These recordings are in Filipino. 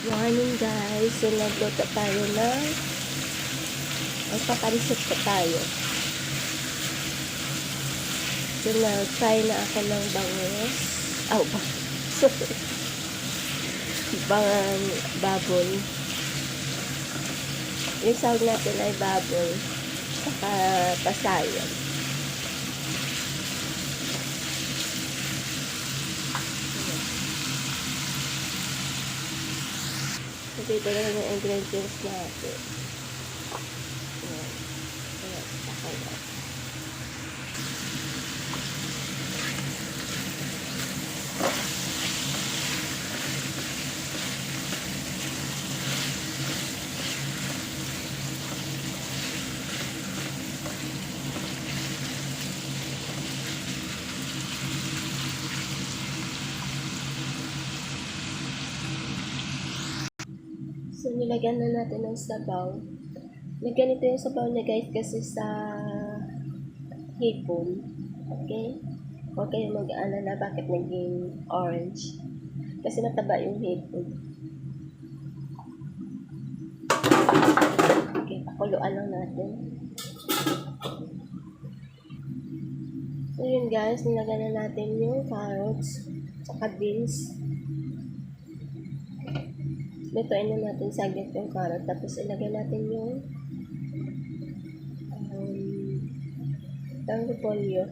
Morning guys, so nagluto tayo ng magpaparisip pa tayo. So nag-try na ako ng bangus. Oh, ba sorry. Bang babon. Yung sound natin ay babon. Saka pasayan. Dito na yung ingredients natin. So, nilagyan na natin ng sabaw. Nagganito yung sabaw niya guys kasi sa hipon. Okay? Huwag kayong mag-aalala bakit naging orange. Kasi mataba yung hipon. Okay, pakuluan lang natin. So yun guys, nilagyan na natin yung carrots, saka beans, lutuin na natin saglit yung carrot tapos ilagay natin yung um, tawag polio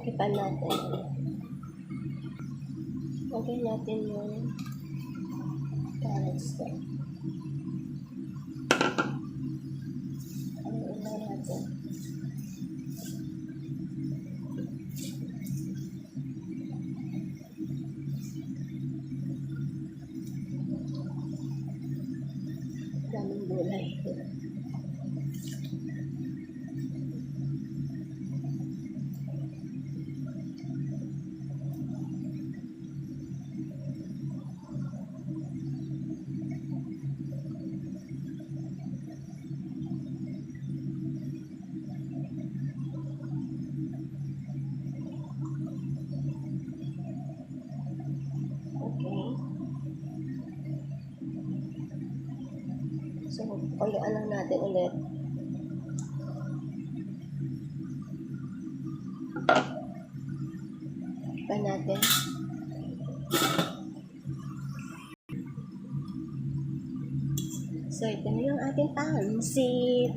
takipan natin. Lagay natin yung carrots ko 的。So, puluan lang natin ulit. Pa natin. So, ito na yung ating pansit.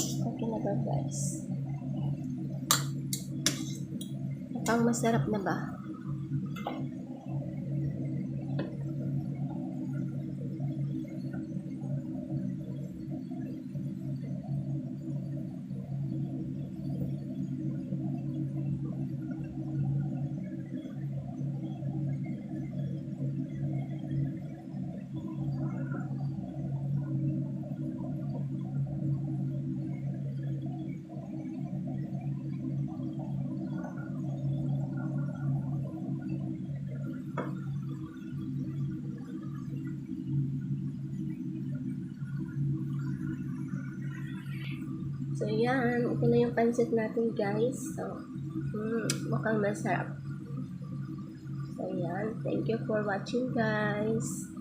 Okay na ba, guys? Pang masarap na ba? So, yan. Ito na yung pansit natin, guys. So, mm, mukhang masarap. So, yan. Thank you for watching, guys.